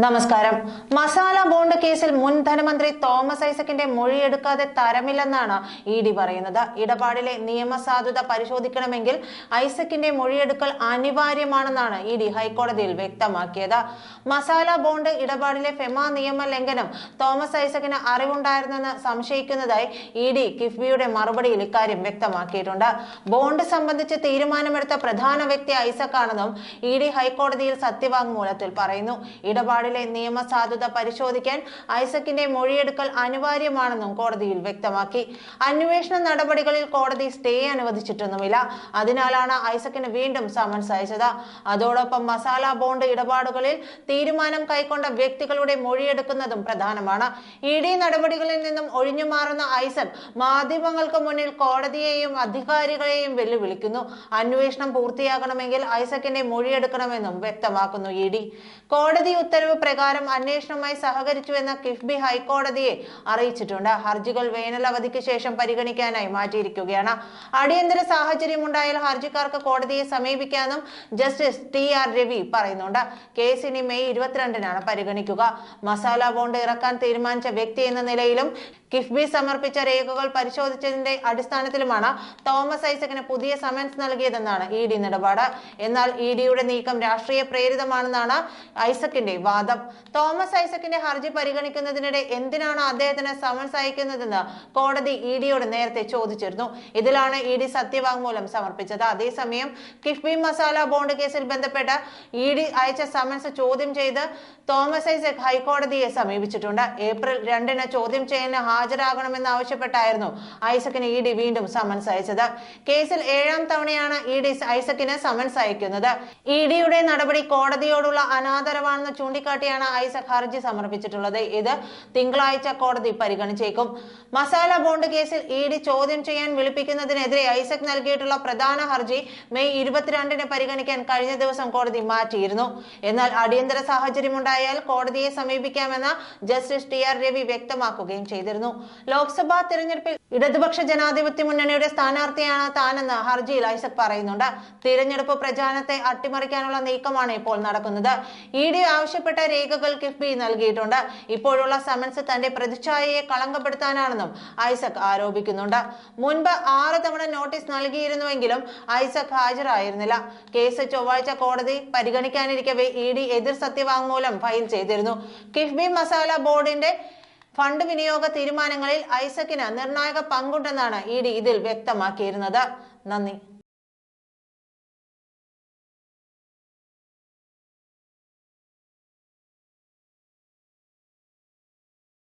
നമസ്കാരം. മസാല ബോണ്ട് കേസിൽ മുൻ ധനമന്ത്രി തോമസ് ഐസക്കിന്റെ മൊഴിയെടുക്കാതെ തരമില്ലെന്നാണ് ഇ ഡി പറയുന്നത്. ഇടപാടിലെ നിയമസാധുത പരിശോധിക്കണമെങ്കിൽ ഐസക്കിന്റെ മൊഴിയെടുക്കൽ അനിവാര്യമാണെന്നാണ് ഇ ഡി ഹൈക്കോടതിയിൽ വ്യക്തമാക്കിയത്. മസാല ബോണ്ട് ഇടപാടിലെ ഫെമ നിയമ ലംഘനം തോമസ് ഐസക്കിന് അറിവുണ്ടായിരുന്നെന്ന് സംശയിക്കുന്നതായി ഇ ഡി കിഫ്ബിയുടെ മറുപടിയിൽ ഇക്കാര്യം വ്യക്തമാക്കിയിട്ടുണ്ട്. ബോണ്ട് സംബന്ധിച്ച് തീരുമാനമെടുത്ത പ്രധാന വ്യക്തി ഐസക്കാണെന്നും ഇ ഡി ഹൈക്കോടതിയിൽ സത്യവാങ്മൂലത്തിൽ പറയുന്നു. ഇടപാടിലെ നിയമസാധുത പരിശോധിക്കാൻ ഐസക്കിന്റെ മൊഴിയെടുക്കൽ അനിവാര്യമാണെന്നും കോടതിയിൽ വ്യക്തമാക്കി. അന്വേഷണ നടപടികളിൽ കോടതി സ്റ്റേ അനുവദിച്ചിട്ടൊന്നുമില്ല. അതിനാലാണ് ഐസക്കിന് വീണ്ടും സമൻസ് അയച്ചത്. അതോടൊപ്പം മസാല ബോണ്ട് ഇടപാടുകളിൽ തീരുമാനം കൈക്കൊണ്ട വ്യക്തികളുടെ മൊഴിയെടുക്കുന്നതും പ്രധാനമാണ്. ഇ ഡി നടപടികളിൽ നിന്നും ഒഴിഞ്ഞു മാറുന്ന ഐസക് മാധ്യമങ്ങൾക്ക് മുന്നിൽ കോടതിയെയും അധികാരികളെയും വെല്ലുവിളിക്കുന്നു. അന്വേഷണം പൂർത്തിയാകണമെങ്കിൽ ഐസക്കിന്റെ മൊഴിയെടുക്കണമെന്നും വ്യക്തമാക്കുന്നു ഇ ഡി. കോടതി ഉത്തരവ് പ്രകാരം അന്വേഷണവുമായി സഹകരിച്ചുവെന്ന് കിഫ്ബി ഹൈക്കോടതിയെ അറിയിച്ചിട്ടുണ്ട്. ഹർജികൾ വേനലവധിക്ക് ശേഷം പരിഗണിക്കാനായി മാറ്റിയിരിക്കുകയാണ്. അടിയന്തര സാഹചര്യം ഉണ്ടായാൽ ഹർജിക്കാർക്ക് കോടതിയെ സമീപിക്കാനും ജസ്റ്റിസ് ടി ആർ രവി പറയുന്നുണ്ട്. കേസ് ഇനി മെയ് ഇരുപത്തിരണ്ടിനാണ് പരിഗണിക്കുക. മസാല ബോണ്ട് ഇറക്കാൻ തീരുമാനിച്ച വ്യക്തി എന്ന നിലയിലും കിഫ്ബി സമർപ്പിച്ച രേഖകൾ പരിശോധിച്ചതിന്റെ അടിസ്ഥാനത്തിലുമാണ് തോമസ് ഐസക്കിന് പുതിയ സമൻസ് നൽകിയതെന്നാണ് ഇ ഡി നിലപാട്. എന്നാൽ ഇ ഡിയുടെ നീക്കം രാഷ്ട്രീയ പ്രേരിതമാണെന്നാണ് ഐസക്കിന്റെ വാദം. തോമസ് ഐസക്കിന്റെ ഹർജി പരിഗണിക്കുന്നതിനിടെ എന്തിനാണ് അദ്ദേഹത്തിന് സമൻസ് അയക്കുന്നതെന്ന് കോടതി ഇ ഡിയോട് നേരത്തെ ചോദിച്ചിരുന്നു. ഇതിലാണ് ഇ ഡി സത്യവാങ്മൂലം സമർപ്പിച്ചത്. അതേസമയം കിഫ്ബി മസാല ബോണ്ട് കേസിൽ ബന്ധപ്പെട്ട് ഇ ഡി അയച്ച സമൻസ് ചോദ്യം ചെയ്ത് തോമസ് ഐസക് ഹൈക്കോടതിയെ സമീപിച്ചിട്ടുണ്ട്. ഏപ്രിൽ രണ്ടിന് ചോദ്യം ചെയ്യലിന് ഹാജരാകണമെന്ന് ആവശ്യപ്പെട്ടായിരുന്നു ഐസക്കിന് ഇ ഡി വീണ്ടും സമൻസ് അയച്ചത്. കേസിൽ ഏഴാം തവണയാണ് ഇ ഡി ഐസക്കിന് സമൻസ് അയക്കുന്നത്. ഇ ഡിയുടെ നടപടി കോടതിയോടുള്ള അനാദരവാണെന്ന് ചൂണ്ടിക്കാട്ടിയാണ് ഐസക് ഹർജി സമർപ്പിച്ചിട്ടുള്ളത്. ഇത് തിങ്കളാഴ്ച കോടതി പരിഗണിച്ചേക്കും. മസാല ബോണ്ട് കേസിൽ ഇ ഡി ചോദ്യം ചെയ്യാൻ വിളിപ്പിക്കുന്നതിനെതിരെ ഐസക് നൽകിയിട്ടുള്ള പ്രധാന ഹർജി മെയ് ഇരുപത്തിരണ്ടിന് പരിഗണിക്കാൻ കഴിഞ്ഞ ദിവസം കോടതി മാറ്റിയിരുന്നു. എന്നാൽ അടിയന്തര സാഹചര്യമുണ്ടായാൽ കോടതിയെ സമീപിക്കാമെന്ന് ജസ്റ്റിസ് ടി ആർ രവി വ്യക്തമാക്കുകയും ചെയ്തിരുന്നു. ലോക്സഭാ തിരഞ്ഞെടുപ്പിൽ ഇടതുപക്ഷ ജനാധിപത്യ മുന്നണിയുടെ സ്ഥാനാർത്ഥിയാണ് താനെന്ന് ഹർജിയിൽ ഐസക് പറയുന്നുണ്ട്. തിരഞ്ഞെടുപ്പ് പ്രചാരണത്തെ അട്ടിമറിക്കാനുള്ള നീക്കമാണ് ഇപ്പോൾ നടക്കുന്നത്. ഇ ഡി ആവശ്യപ്പെട്ട രേഖകൾ കിഫ്ബി നൽകിയിട്ടുണ്ട്. ഇപ്പോഴുള്ള സമൻസ് തന്റെ പ്രതിച്ഛായയെ കളങ്കപ്പെടുത്താനാണെന്നും ഐസക് ആരോപിക്കുന്നുണ്ട്. മുൻപ് ആറ് തവണ നോട്ടീസ് നൽകിയിരുന്നുവെങ്കിലും ഐസക് ഹാജരായിരുന്നില്ല. കേസ് ചൊവ്വാഴ്ച കോടതി പരിഗണിക്കാനിരിക്കവേ ഇ ഡി എതിർ സത്യവാങ്മൂലം ഫയൽ ചെയ്തിരുന്നു. കിഫ്ബി മസാല ബോർഡിന്റെ ഫണ്ട് വിനിയോഗ തീരുമാനങ്ങളിൽ ഐസക്കിന് നിർണായക പങ്കുണ്ടെന്നാണ് ഇ ഡി ഇതിൽ വ്യക്തമാക്കിയിരുന്നത്. നന്ദി.